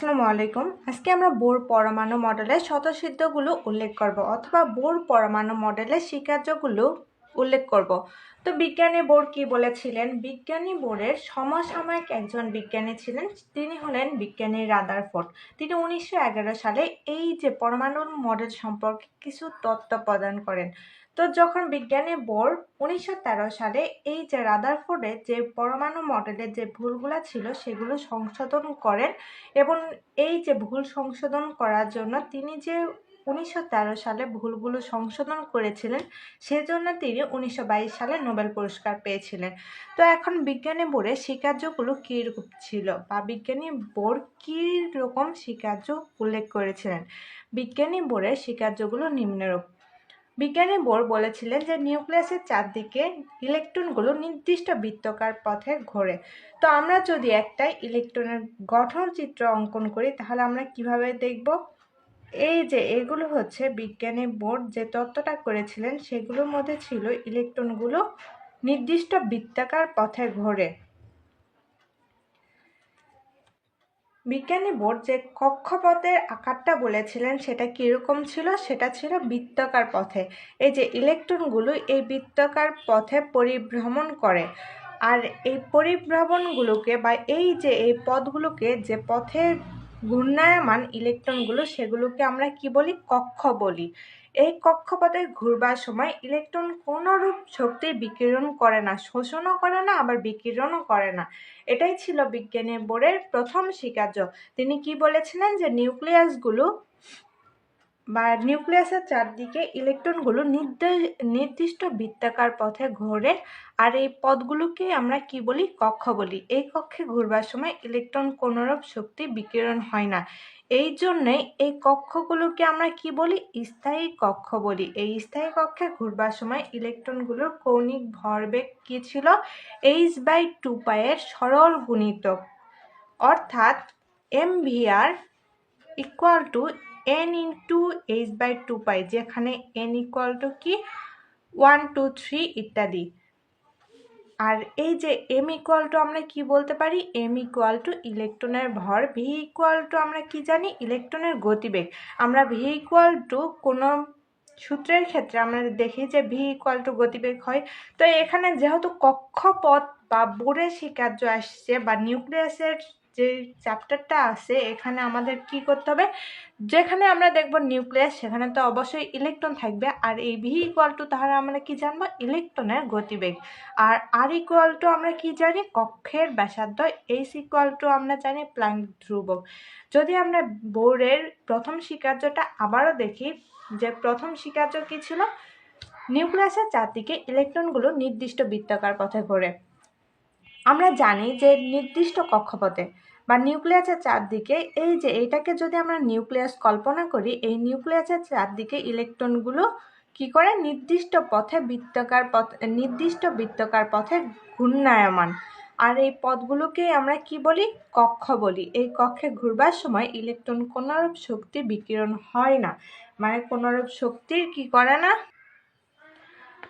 আসসালামু আলাইকুম। আজকে আমরা বোর পরমাণু মডেলের স্বতঃসিদ্ধগুলো উল্লেখ করব অথবা বোর পরমাণু মডেলের স্বীকার্যগুলো উল্লেখ করব। তো বিজ্ঞানী বোর কি বলেছিলেন? বিজ্ঞানী বোরের সমসাময়িক একজন বিজ্ঞানী ছিলেন, তিনি হলেন বিজ্ঞানী রাদার রাদারফোর্ড। তিনি উনিশশো এগারো সালে এই যে পরমাণুর মডেল সম্পর্কে কিছু তথ্য প্রদান করেন। তো যখন বিজ্ঞানী বোর উনিশশো তেরো সালে এই যে রাদার রাদারফোর্ডের যে পরমাণু মডেলের যে ভুলগুলো ছিল, সেগুলো সংশোধন করেন এবং এই যে ভুল সংশোধন করার জন্য তিনি যে উনিশশো তেরো সালে ভুলগুলো সংশোধন করেছিলেন, সেজন্য তিনি উনিশশো বাইশ সালে নোবেল পুরস্কার পেয়েছিলেন। তো এখন বিজ্ঞানী বোর্ডের স্বীকার্যগুলো কীরকম ছিল বা বিজ্ঞানী বোর্ড কী রকম স্বীকার্য উল্লেখ করেছিলেন? বিজ্ঞানী বোর্ডের স্বীকার্যগুলো নিম্নরূপ। বিজ্ঞানী বোর বলেছিলেন যে নিউক্লিয়াসের চারদিকে ইলেকট্রনগুলো নির্দিষ্ট বৃত্তকার পথে ঘোরে। তো আমরা যদি একটা ইলেকট্রনের গঠন চিত্র অঙ্কন করি, তাহলে আমরা কীভাবে দেখব? এই যে এগুলো হচ্ছে বিজ্ঞানী বোর্ড যে তত্ত্বটা করেছিলেন, সেগুলোর মধ্যে ছিল ইলেকট্রনগুলো নির্দিষ্ট বৃত্তাকার পথে ঘোরে। বিজ্ঞানী বোর্ড যে কক্ষপথের আকারটা বলেছিলেন, সেটা কীরকম ছিল? সেটা ছিল বৃত্তাকার পথে। এই যে ইলেকট্রনগুলো এই বৃত্তাকার পথে পরিভ্রমণ করে। আর এই পরিভ্রমণগুলোকে বা এই যে এই পথগুলোকে যে পথে ঘূর্ণায়মান ইলেকট্রনগুলো সেগুলোকে আমরা কি বলি? কক্ষ বলি। এই কক্ষপথে ঘুরবার সময় ইলেকট্রন কোনোরূপ শক্তি বিকিরণ করে না, শোষণও করে না, আবার বিকিরণও করে না। এটাই ছিল বিজ্ঞানী বোর্ডের প্রথম স্বীকার্য। তিনি কি বলেছিলেন যে নিউক্লিয়াসগুলো বা নিউক্লিয়াসের চারদিকে ইলেকট্রনগুলো নির্দিষ্ট বৃত্তাকার পথে ঘোরে। আর এই পথগুলোকে আমরা কি বলি? কক্ষ বলি। এই কক্ষে ঘুরবার সময় ইলেকট্রন কোনোরূপ শক্তি বিকিরণ হয় না। এই জন্যে এই কক্ষগুলোকে আমরা কি বলি? স্থায়ী কক্ষ বলি। এই স্থায়ী কক্ষে ঘুরবার সময় ইলেকট্রনগুলোর কৌণিক ভরবেগ কি ছিল? এইচ বাই টু পায়ের সরল গুণিতক। অর্থাৎ M VR equal to N into H by two pi যেখানে এন ইকুয়াল টু কি? ওয়ান টু থ্রি ইত্যাদি। আর এই যে এম ইকুয়াল টু আমরা কি বলতে পারি? এম ইকুয়াল টু ইলেকট্রনের ভর ভি ইকুয়াল টু আমরা কি জানি? ইলেকট্রনের গতিবেগ। আমরা ভি ইকুয়াল টু কোনো সূত্রের ক্ষেত্রে আমরা দেখি যে ভি ইকুয়াল টু গতিবেগ হয়। তো এখানে যেহেতু কক্ষপথ বা বোরের স্বীকার্য আসছে বা নিউক্লিয়াসের যে চ্যাপ্টারটা আছে, এখানে আমাদের কি করতে হবে? যেখানে আমরা দেখব নিউক্লিয়াস সেখানে তো অবশ্যই ইলেকট্রন থাকবে। আর এই ভি ইকুয়াল টু তাহলে আমরা কি জানব? ইলেকট্রনের গতিবেগ। আর আর ইকুয়াল টু আমরা কি জানি? কক্ষের ব্যাসার্ধ। এইস ইকুয়াল টু আমরা জানি প্লাঙ্ক ধ্রুবক। যদি আমরা বোর্ডের প্রথম স্বীকার্যটা আবারও দেখি, যে প্রথম স্বীকার্য কী ছিল? নিউক্লিয়াসের চারদিকে ইলেকট্রনগুলো নির্দিষ্ট বৃত্তাকার পথে ঘোরে। আমরা জানি যে নির্দিষ্ট কক্ষপথে বা নিউক্লিয়াসের চারদিকে এই যে এটাকে যদি আমরা নিউক্লিয়াস কল্পনা করি, এই নিউক্লিয়াসের চারদিকে ইলেকট্রনগুলো কি করে? নির্দিষ্ট পথে বৃত্তাকার পথ, নির্দিষ্ট বৃত্তাকার পথে ঘূর্ণায়মান। আর এই পথগুলোকে আমরা কি বলি? কক্ষ বলি। এই কক্ষে ঘুরবার সময় ইলেকট্রন কোনোরূপ শক্তি বিকিরণ হয় না। মানে কোনোরূপ শক্তির কি করে না?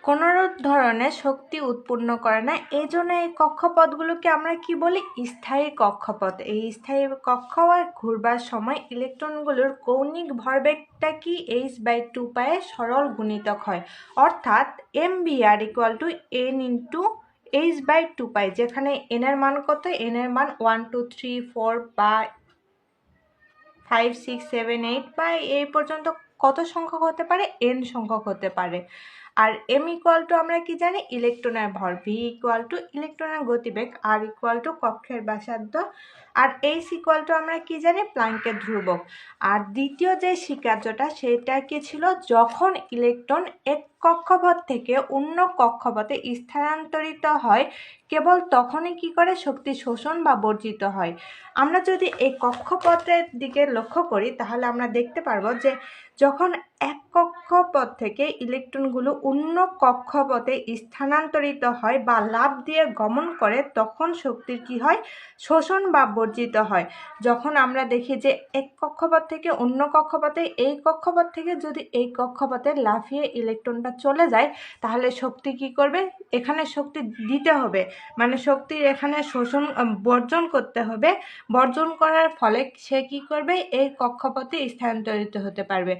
কোনো ধরনের শক্তি উৎপন্ন করে না। এই জন্য এই কক্ষপথগুলোকে আমরা কি বলি? স্থায়ী কক্ষপথ। এই স্থায়ী কক্ষ ঘুরবার সময় ইলেকট্রনগুলোর কৌণিক ভরবেগটা কি? এইচ বাই টু পায়ে সরল গুণিতক হয়। অর্থাৎ M V R equal to N into H by two pi যেখানে এনের মান কত? এনের মান ওয়ান টু থ্রি ফোর বা ফাইভ সিক্স সেভেন এইট বা এই পর্যন্ত কত সংখ্যক হতে পারে? এন সংখ্যক হতে পারে। আর এম ইকুয়াল টু আমরা কি জানি? ইলেকট্রনের ভর ভি ইকুয়াল টু ইলেকট্রনের গতিবেগ আর ইকুয়াল টু কক্ষের ব্যাসার্ধ আর এই ইকুয়াল টু আমরা কি জানি? প্লাঙ্কের ধ্রুবক। আর দ্বিতীয় যে স্বীকার্যটা, সেটা কি ছিল? যখন ইলেকট্রন এক কক্ষপথ থেকে অন্য কক্ষপথে স্থানান্তরিত হয়, কেবল তখনই কি করে? শক্তি শোষণ বা বর্জিত হয়। আমরা যদি এই কক্ষপথের দিকে লক্ষ্য করি, তাহলে আমরা দেখতে পারব যে, যখন এক কক্ষপথ থেকে ইলেকট্রনগুলো অন্য কক্ষপথে স্থানান্তরিত হয় বা লাভ দিয়ে গমন করে, তখন শক্তির কি হয়? শোষণ বা বর্জিত হয়। যখন আমরা দেখি যে এক কক্ষপথ থেকে অন্য কক্ষপথে, এই কক্ষপথ থেকে যদি এই কক্ষপথে লাফিয়ে ইলেকট্রনটা চলে যায়, তাহলে শক্তি কি করবে? এখানে শক্তি দিতে হবে। মানে শক্তির এখানে শোষণ বর্জন করতে হবে। বর্জন করার ফলে সে কি করবে? এই কক্ষপথে স্থানান্তরিত হতে পারবে।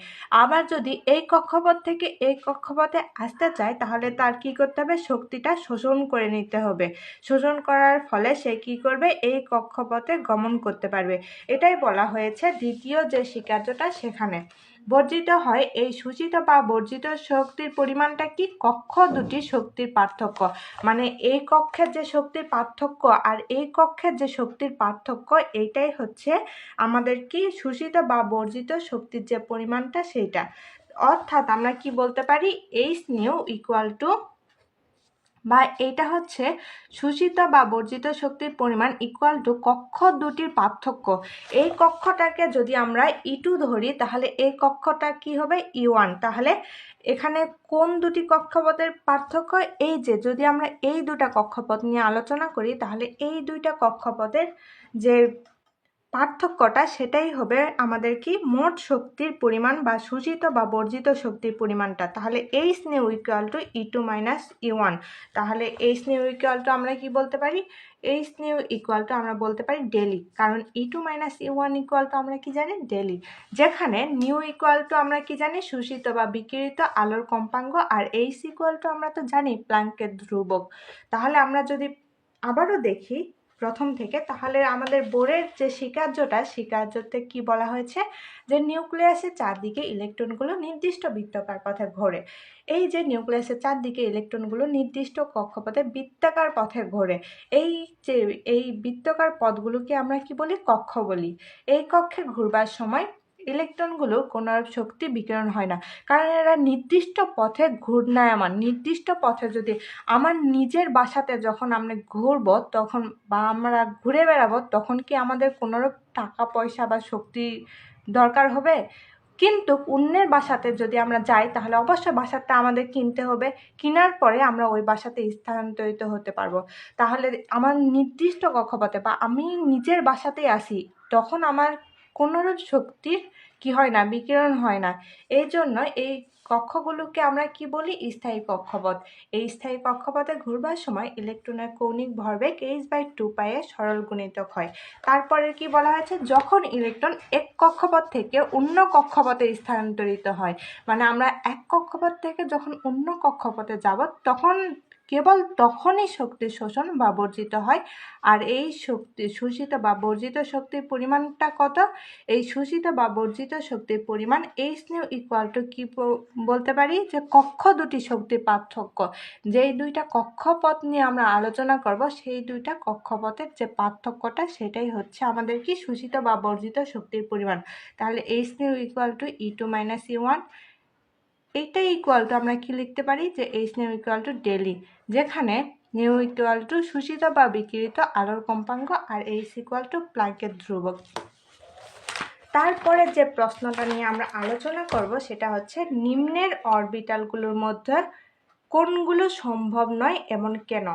আবার যদি এই কক্ষপথ থেকে এই কক্ষপথে আসতে চায়, তাহলে তার কি করতে হবে? শক্তিটা শোষণ করে নিতে হবে। শোষণ করার ফলে সে কি করবে? এই কক্ষপথে গমন করতে পারবে। এটাই বলা হয়েছে দ্বিতীয় যে স্বীকার্যটা সেখানে। বর্জিত হয় এই সূচিত বা বর্জিত শক্তির পরিমাণটা কি? কক্ষ দুটি শক্তির পার্থক্য। মানে এই কক্ষের যে শক্তির পার্থক্য আর এই কক্ষের যে শক্তির পার্থক্য, এইটাই হচ্ছে আমাদের কি শোষিত বা বর্জিত শক্তির যে পরিমাণটা সেইটা। অর্থাৎ আমরা কি বলতে পারি? এইচ নিউ ইকুয়াল টু বা এটা হচ্ছে শোষিত বা বর্জিত শক্তির পরিমাণ ইকুয়াল টু কক্ষ দুটির পার্থক্য। এই কক্ষটাকে যদি আমরা ই টু ধরি, তাহলে এই কক্ষটা কি হবে? ই ওয়ান তাহলে এখানে কোন দুটি কক্ষপথের পার্থক্য? এই যে, যদি আমরা এই দুটা কক্ষপথ নিয়ে আলোচনা করি, তাহলে এই দুইটা কক্ষপথের যে পার্থক্যটা সেটাই হবে আমাদের কি মোট শক্তির পরিমাণ বা সূচিত বা বর্জিত শক্তির পরিমাণটা। তাহলে H nu equal to E two minus E one তাহলে এইচ নিউ ইকুয়াল টু আমরা কি বলতে পারি? এইচ নিউ ইকুয়াল টু আমরা বলতে পারি ডেলি। কারণ E two minus E one equal to আমরা কি জানি? ডেলি। যেখানে নিউ ইকুয়াল টু আমরা কি জানি? শোষিত বা বিকিরিত আলোর কম্পাঙ্গ আর এইচ ইকুয়াল টু আমরা তো জানি প্লাঙ্কের ধ্রুবক। তাহলে আমরা যদি আবারও দেখি প্রথম থেকে, তাহলে আমাদের বোরের যে স্বীকার্যটা, স্বীকার্যতে কি বলা হয়েছে? যে নিউক্লিয়াসের চারদিকে ইলেকট্রনগুলো নির্দিষ্ট বৃত্তাকার পথে ঘোরে। এই যে নিউক্লিয়াসের চারদিকে ইলেকট্রনগুলো নির্দিষ্ট কক্ষপথে বৃত্তাকার পথে ঘোরে, এই যে, এই বৃত্তাকার পথগুলোকে আমরা কি বলি? কক্ষ বলি। এই কক্ষে ঘুরবার সময় ইলেকট্রনগুলো কোনো শক্তি বিকিরণ হয় না। কারণ এরা নির্দিষ্ট পথে ঘূর্ণায়মান। নির্দিষ্ট পথে যদি আমার নিজের বাসাতে যখন আমরা ঘুরবো, তখন বা আমরা ঘুরে বেড়াবো, তখন কি আমাদের কোনোরূপ টাকা, পয়সা বা শক্তি দরকার হবে? কিন্তু অন্যের বাসাতে যদি আমরা যাই, তাহলে অবশ্যই বাসাটা আমাদের কিনতে হবে। কেনার পরে আমরা ওই বাসাতে স্থানান্তরিত হতে পারব। তাহলে আমার নির্দিষ্ট কক্ষপথে বা আমি নিজের বাসাতেই আসি, তখন আমার কোনোরূপ শক্তির কি হয় না, বিকিরণ হয় না। এই জন্য এই কক্ষগুলোকে আমরা কি বলি? স্থায়ী কক্ষপথ। এই স্থায়ী কক্ষপথে ঘুরবার সময় ইলেকট্রনের কৌণিক ভরবেগ এইচ বাই টু পায়ে সরল গুণিতক হয়। তারপরে কি বলা হয়েছে? যখন ইলেকট্রন এক কক্ষপথ থেকে অন্য কক্ষপথে স্থানান্তরিত হয় মানে আমরা এক কক্ষপথ থেকে যখন অন্য কক্ষপথে যাব, তখন কেবল তখনই শক্তি শোষণ বা বর্জিত হয়। আর এই শক্তি, শোষিত বা বর্জিত শক্তির পরিমাণটা কত? এই শোষিত বা বর্জিত শক্তির পরিমাণ এইচ নিউ ইকুয়াল টু কী বলতে পারি? যে কক্ষ দুটি শক্তির পার্থক্য। যেই দুইটা কক্ষপথ নিয়ে আমরা আলোচনা করব, সেই দুইটা কক্ষপথের যে পার্থক্যটা, সেটাই হচ্ছে আমাদের কি শোষিত বা বর্জিত শক্তির পরিমাণ। তাহলে H nu equal to E two minus E one এইটাই ইকুয়াল টু আমরা কি লিখতে পারি? যে এইচ নিউ ইকুয়াল টু ডেলি যেখানে নিউ ইকুয়াল টু শোষিত বা বিকিরিত আলোর কম্পাঙ্ক আর এইচ ইকুয়াল টু প্লাঙ্কের ধ্রুবক। তারপরে যে প্রশ্নটা নিয়ে আমরা আলোচনা করব সেটা হচ্ছে নিম্নের অরবিটালগুলোর মধ্যে কোনগুলো সম্ভব নয়, এমন কেন?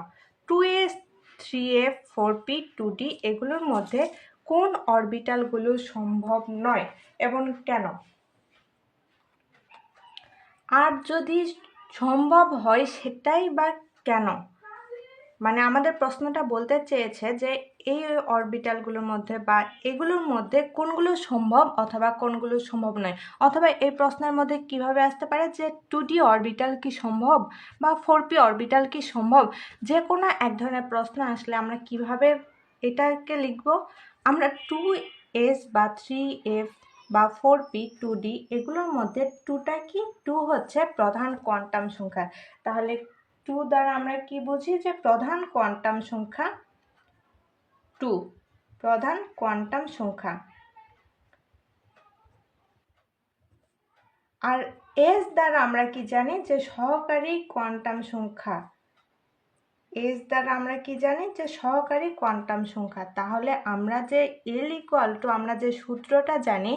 Two S three F four P two D এগুলোর মধ্যে কোন অরবিটালগুলো সম্ভব নয় এবং কেন? আর যদি সম্ভব হয় সেটাই বা কেন? মানে আমাদের প্রশ্নটা বলতে চেয়েছে যে এই অরবিটালগুলোর মধ্যে বা এগুলোর মধ্যে কোনগুলো সম্ভব অথবা কোনগুলো সম্ভব নয়? অথবা এই প্রশ্নের মধ্যে কীভাবে আসতে পারে যে টু ডি অরবিটাল কি সম্ভব বা ফোর পি অরবিটাল কি সম্ভব? যে কোনো এক ধরনের প্রশ্ন আসলে আমরা কীভাবে এটাকে লিখব? আমরা টু এস বা থ্রি এফ বা ফোর পি টু ডি এগুলোর মধ্যে টুটা কি? টু হচ্ছে প্রধান কোয়ান্টাম সংখ্যা। তাহলে টু দ্বারা আমরা কি বুঝি? যে প্রধান কোয়ান্টাম সংখ্যা টু প্রধান কোয়ান্টাম সংখ্যা। আর এস দ্বারা আমরা কি জানি? যে সহকারী কোয়ান্টাম সংখ্যা এস দ্বারা আমরা কি জানি যে সহকারী কোয়ান্টাম সংখ্যা। তাহলে আমরা যে এল ইকুয়াল টু আমরা যে সূত্রটা জানি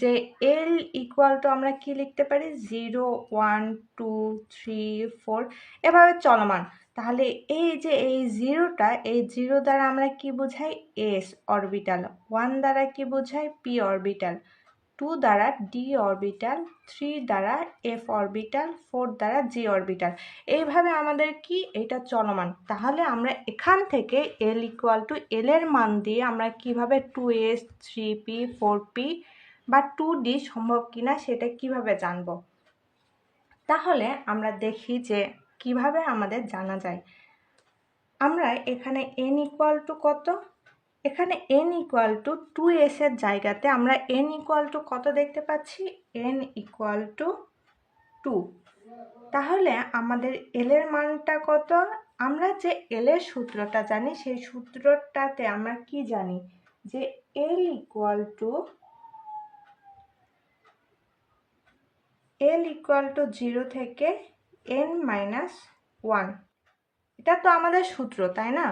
যে এল ইকুয়াল টু আমরা কি লিখতে পারি? Zero one two three four এভাবে চলমান। তাহলে এই যে এই জিরোটা এই জিরো দ্বারা আমরা কি বোঝাই? এস অরবিটাল ওয়ান দ্বারা কি বোঝাই? পি অরবিটাল টু দ্বারা ডি অরবিটাল থ্রি দ্বারা এফ অরবিটাল ফোর দ্বারা জি অরবিটাল এইভাবে আমাদের কি? এটা চলমান। তাহলে আমরা এখান থেকে এল ইকুয়াল টু এল এর মান দিয়ে আমরা কীভাবে two S three P four P বা টু ডি সম্ভব কিনা সেটা কীভাবে জানব? তাহলে আমরা দেখি যে কীভাবে আমাদের জানা যায়। আমরা এখানে এন ইকুয়াল টু কত? এখানে এন ইকুয়াল টু টু এসের জায়গাতে আমরা এন ইকুয়াল টু কত দেখতে পাচ্ছি? এন ইকুয়াল টু টু তাহলে আমাদের এল এর মানটা কত? আমরা যে এল এর সূত্রটা জানি, সেই সূত্রটাতে আমরা কি জানি? যে L equal to L equal to zero থেকে এন মাইনাস ওয়ান এটা তো আমাদের সূত্র, তাই না?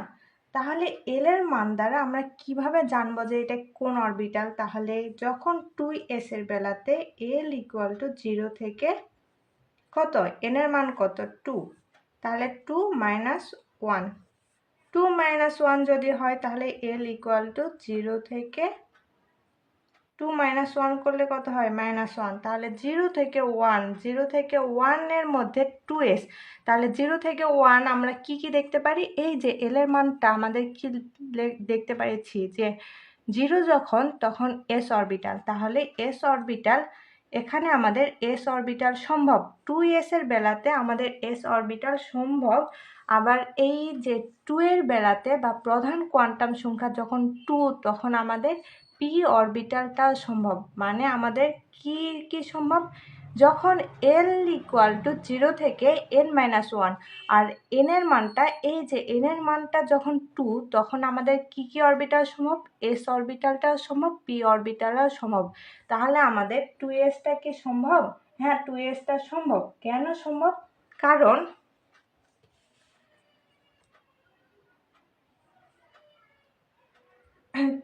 তাহলে এল এর মান দ্বারা আমরা কীভাবে জানব যে এটা কোন অরবিটাল তাহলে যখন টু এস এর বেলাতে এল ইকুয়াল টু জিরো থেকে কত? এন এর মান কত? টু তাহলে two minus one two minus one যদি হয়, তাহলে এল ইকুয়াল টু জিরো থেকে টু মাইনাস ওয়ান করলে কত হয়? মাইনাস ওয়ান তাহলে জিরো থেকে ওয়ান জিরো থেকে ওয়ানের মধ্যে টু এস তাহলে জিরো থেকে ওয়ান আমরা কি কি দেখতে পারি? এই যে এল এর মানটা আমাদের কি দেখতে পারিছি যে জিরো যখন, তখন এস অরবিটাল তাহলে এস অরবিটাল এখানে আমাদের এস অরবিটাল সম্ভব। টু এস এর বেলাতে আমাদের এস অরবিটাল সম্ভব। আবার এই যে টু এর বেলাতে বা প্রধান কোয়ান্টাম সংখ্যা যখন টু তখন আমাদের পি অরবিটালটাও সম্ভব? মানে আমাদের কি কি সম্ভব? যখন এল ইকুয়াল টু জিরো থেকে এন মাইনাস ওয়ান আর এনের মানটা, এই যে এনের মানটা যখন টু তখন আমাদের কি কি অরবিটাল সম্ভব? এস অরবিটালটাও সম্ভব পি অরবিটালও সম্ভব। তাহলে আমাদের টু এসটা কি সম্ভব? হ্যাঁ টু এসটা সম্ভব। কেন সম্ভব? কারণ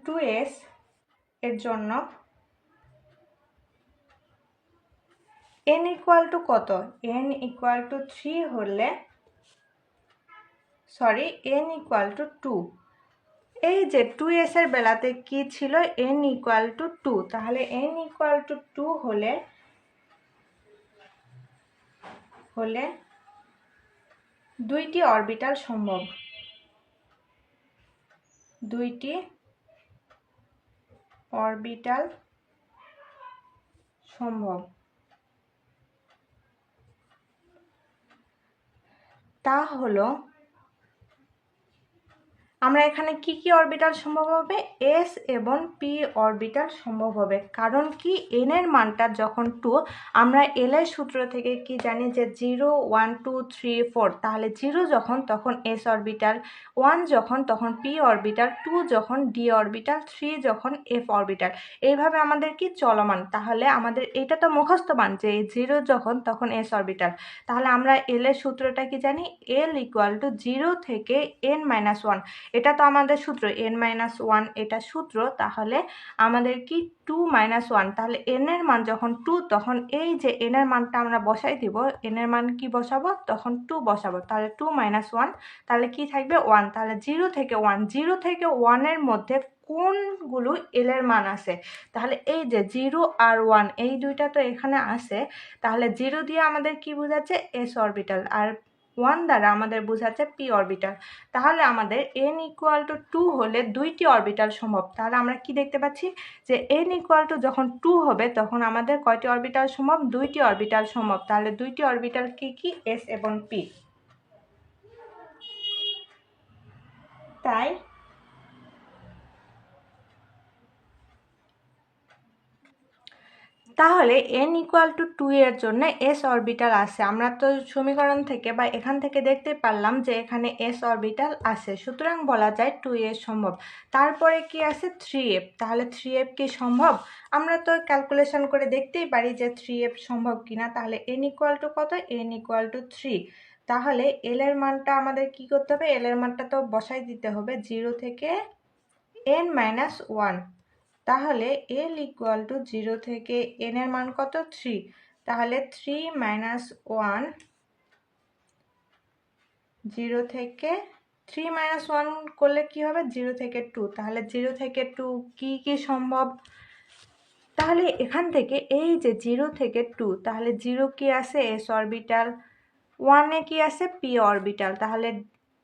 টু এস এর জন্য এন ইকুয়াল টু কত? এন ইকুয়াল টু থ্রি হলে sorry N equal to two এই যে টু এস এর বেলাতে কি ছিল? এন ইকুয়াল টু টু তাহলে এন ইকুয়াল টু টু হলে হলে দুইটি অরবিটাল সম্ভব। দুইটি অরবিটাল সম্ভব। তা হলো আমরা এখানে কি কি অরবিটাল সম্ভব হবে? এস এবং পি অরবিটাল সম্ভব হবে। কারণ কি? এন এর মানটা যখন টু আমরা এল এর সূত্র থেকে কি জানি যে zero one two three four তাহলে জিরো যখন, তখন এস অরবিটাল ওয়ান যখন, তখন পি অরবিটাল টু যখন ডি অরবিটাল থ্রি যখন এফ অরবিটাল এইভাবে আমাদের কি চলমান? তাহলে আমাদের এটা তো মুখস্থমান যে জিরো যখন, তখন এস অরবিটাল তাহলে আমরা এল এর সূত্রটা কি জানি? এল ইকুয়াল টু জিরো থেকে এন মাইনাস ওয়ান এটা তো আমাদের সূত্র এন মাইনাস ওয়ান এটা সূত্র, তাহলে আমাদের কি টু মাইনাস ওয়ান তাহলে এন এর মান যখন টু তখন এই যে এন এর মানটা আমরা বসাই দিব এন এর মান কি বসাবো? তখন টু বসাবো। তাহলে টু মাইনাস ওয়ান তাহলে কি থাকবে? ওয়ান তাহলে জিরো থেকে ওয়ান জিরো থেকে ওয়ানের মধ্যে কোনগুলো এল এর মান আছে? তাহলে এই যে জিরো আর ওয়ান এই দুইটা তো এখানে আছে। তাহলে জিরো দিয়ে আমাদের কি বোঝাচ্ছে? এস অরবিটাল আর ওয়ান দ্বারা আমাদের বোঝাচ্ছে পি অরবিটাল তাহলে আমাদের এন ইকুয়াল টু টু হলে দুইটি অরবিটাল সম্ভব। তাহলে আমরা কি দেখতে পাচ্ছি? যে এন ইকুয়াল টু যখন টু হবে, তখন আমাদের কয়টি অরবিটাল সম্ভব? দুইটি অরবিটাল সম্ভব। তাহলে দুইটি অরবিটাল কি কি? এস এবং পি তাই তাহলে এন ইকুয়াল টু টু এর জন্য এস অরবিটাল আছে। আমরা তো সমীকরণ থেকে বা এখান থেকে দেখতে পারলাম যে এখানে এস অরবিটাল আছে। সুতরাং বলা যায় টু এ সম্ভব। তারপরে কি আছে? থ্রি এফ তাহলে থ্রি এফ কি সম্ভব? আমরা তো ক্যালকুলেশন করে দেখতেই পারি যে থ্রি এফ সম্ভব কিনা। তাহলে এন ইকুয়াল টু কত? এন ইকুয়াল টু থ্রি তাহলে এল এর মানটা আমাদের কি করতে হবে? এল এর মানটা তো বসাই দিতে হবে। জিরো থেকে এন মাইনাস ওয়ান তাহলে এল ইকুয়াল টু জিরো থেকে এন এর মান কত? থ্রি তাহলে থ্রি মাইনাস ওয়ান জিরো থেকে থ্রি মাইনাস ওয়ান করলে কি হবে? জিরো থেকে টু তাহলে জিরো থেকে টু কি কি সম্ভব? তাহলে এখান থেকে এই যে জিরো থেকে টু তাহলে জিরো কি আছে? এস অরবিটাল ওয়ানে কি আছে? পি অরবিটাল তাহলে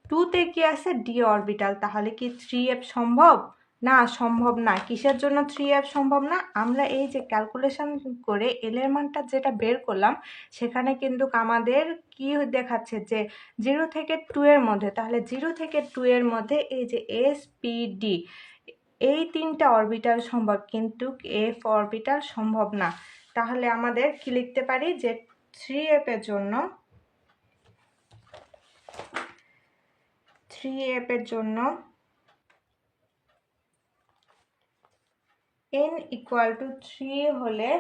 টুতে কি আছে? ডি অরবিটাল তাহলে কি থ্রি এফ সম্ভব? না, সম্ভব না। কিসের জন্য থ্রি এফ সম্ভব না? আমরা এই যে ক্যালকুলেশন করে এলের মানটা যেটা বের করলাম, সেখানে কিন্তু আমাদের কি দেখাচ্ছে যে জিরো থেকে টু এর মধ্যে, তাহলে জিরো থেকে টু এর মধ্যে এই যে এস পি ডি এই তিনটা অরবিটাল সম্ভব, কিন্তু এফ অরবিটাল সম্ভব না। তাহলে আমাদের কি লিখতে পারি যে থ্রি এফ এর জন্য থ্রি এফ এর জন্য এন ইকুয়াল টু থ্রি হলে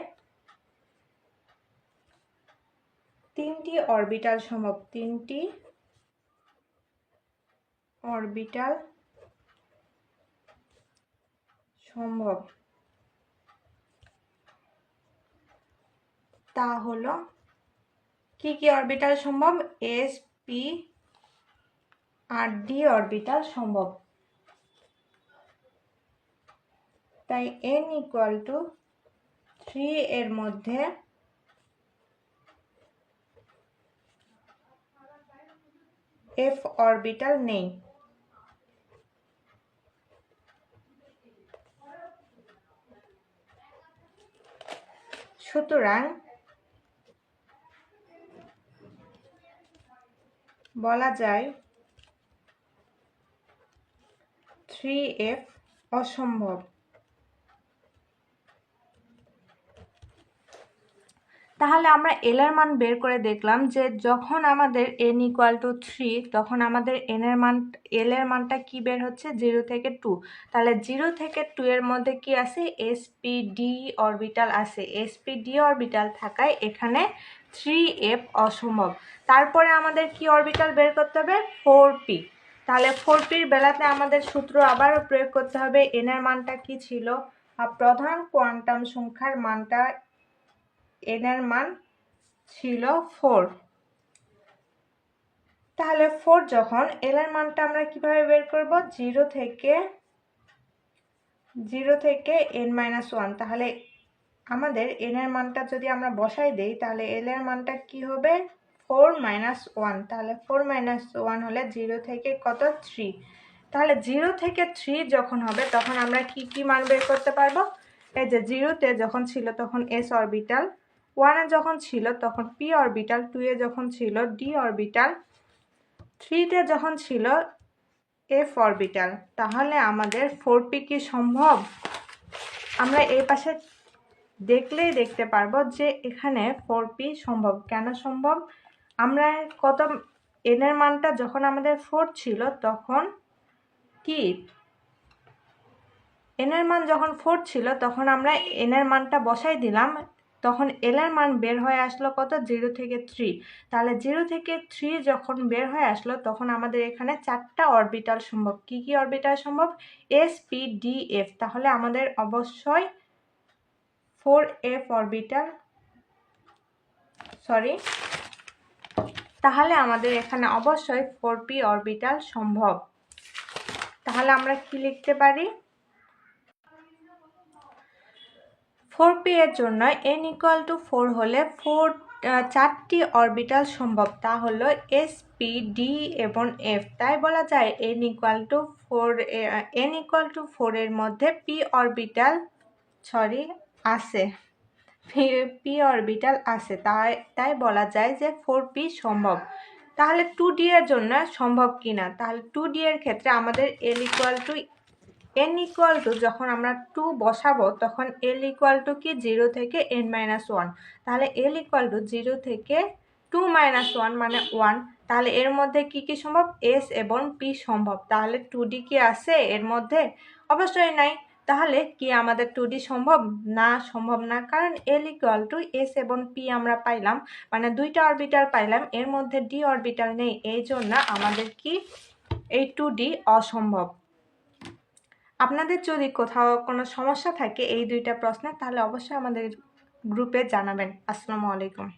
তিনটি অরবিটাল সম্ভব। তিনটি অরবিটাল সম্ভব। তা হলো, কি কি অরবিটাল সম্ভব? এস পি আর ডি অরবিটাল সম্ভব। তাই এন ইকুয়াল টু থ্রি এর মধ্যে এফ অরবিটাল নেই। সুতরাং বলা যায় থ্রি এফ অসম্ভব। তাহলে আমরা এল এর মান বের করে দেখলাম যে যখন আমাদের এন ইকুয়াল টু থ্রি তখন আমাদের এন এর মান এল এর মানটা কি বের হচ্ছে? জিরো থেকে টু তাহলে জিরো থেকে টু এর মধ্যে কি আছে? এসপিডি অরবিটাল আছে। এসপিডি অরবিটাল থাকায় এখানে থ্রি এফ অসম্ভব। তারপরে আমাদের কি অরবিটাল বের করতে হবে? ফোর পি তাহলে ফোর পির বেলাতে আমাদের সূত্র আবারও প্রয়োগ করতে হবে। এন এর মানটা কি ছিল? প্রধান কোয়ান্টাম সংখ্যার মানটা এন এর মান ছিল ফোর তাহলে ফোর যখন এল এর মানটা আমরা কীভাবে বের করব? জিরো থেকে জিরো থেকে এন মাইনাস ওয়ান তাহলে আমাদের এন এর মানটা যদি আমরা বসাই দেই, তাহলে এল এর মানটা কি হবে? ফোর মাইনাস ওয়ান তাহলে ফোর মাইনাস ওয়ান হলে জিরো থেকে কত? থ্রি তাহলে জিরো থেকে থ্রি যখন হবে, তখন আমরা কি কি মান বের করতে পারব? এই যে জিরোতে যখন ছিল, তখন এস অরবিটাল ওয়ানে যখন ছিল, তখন পি অরবিটাল টুয়ে যখন ছিল, ডি অরবিটাল থ্রিতে যখন ছিল, এফ অরবিটাল। তাহলে আমাদের ফোর পি কি সম্ভব? আমরা এই পাশে দেখলেই দেখতে পারব যে এখানে ফোর পি সম্ভব। কেন সম্ভব? আমরা কত এনের মানটা যখন আমাদের ফোর ছিল, তখন কি? এনের মান যখন ফোর ছিল, তখন আমরা এনের মানটা বসাই দিলাম। তখন এল এর মান বের হয়ে আসলো কত? জিরো থেকে থ্রি তাহলে জিরো থেকে থ্রি যখন বের হয়ে আসলো, তখন আমাদের এখানে চারটা অরবিটাল সম্ভব। কি কি অরবিটাল সম্ভব? এস পি ডি এফ তাহলে আমাদের অবশ্যই ফোর এফ অরবিটাল সরি তাহলে আমাদের এখানে অবশ্যই ফোর পি অরবিটাল সম্ভব। তাহলে আমরা কি লিখতে পারি? ফোর পি এর জন্য এন ইকুয়াল টু ফোর হলে ফোর চারটি অরবিটাল সম্ভব। তা হলো এস পি ডি এবং এফ তাই বলা যায় N equal to four N equal to ফোরের মধ্যে পি অরবিটাল সরি আছে। পি অরবিটাল আছে। তাই তাই বলা যায় যে ফোর পি সম্ভব। তাহলে টু ডি এর জন্য সম্ভব কি না তাহলে টু ডি এর ক্ষেত্রে আমাদের L equal to N equal to যখন আমরা টু বসাবো, তখন এল ইকুয়াল টু কি? জিরো থেকে এন মাইনাস ওয়ান তাহলে এল ইকুয়াল টু জিরো থেকে টু মাইনাস ওয়ান মানে ওয়ান তাহলে এর মধ্যে কি কি সম্ভব? এস এবং পি সম্ভব। তাহলে টু ডি কি আছে এর মধ্যে? অবশ্যই নাই। তাহলে কি আমাদের টু ডি সম্ভব? না সম্ভব না। কারণ এল ইকুয়াল টু এস এবং পি আমরা পাইলাম মানে দুইটা অরবিটাল পাইলাম, এর মধ্যে ডি অরবিটাল নেই। এই জন্য আমাদের কি? এই টু ডি অসম্ভব। আপনাদের যদি কোথাও কোনো সমস্যা থাকে এই দুইটা প্রশ্নের, তাহলে অবশ্যই আমাদের গ্রুপে জানাবেন। আসসালামু আলাইকুম।